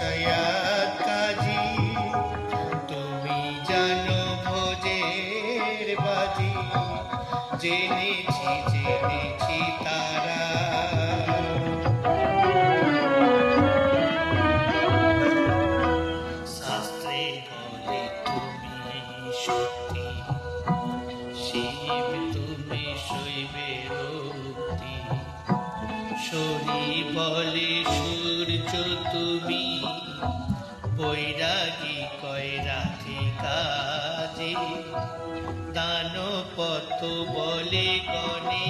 সয়াদ কাজী তুমি জানো ভোজের বাজি। জেনেছি জেনেছি তারা। শাস্ত্রে বলে তুমি সত্যি শরী বলে, সূর্য তুমি বৈরাগী কয় কয়রাতি কাজে? দানপত বলে, গণে।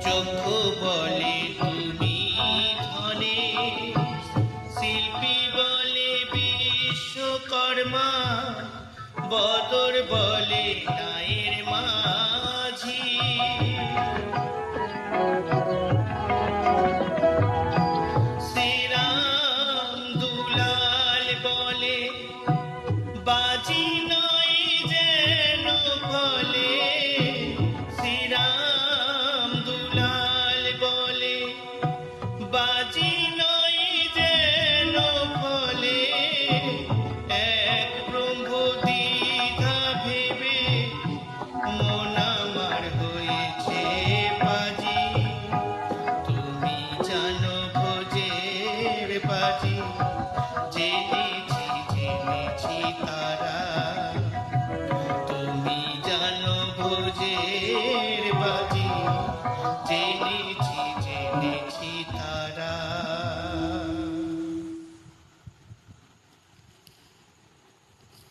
চক্ষু বলে, তুমি ধনে। শিল্পী বলে, বিশ্বকর্মা। বদর বলে নায়ের বাজি নয় যেন বলে শ্রীরাম দুলাল বলে বাজি নয় ভোজের বাজি। জেনেছি জেনেছি।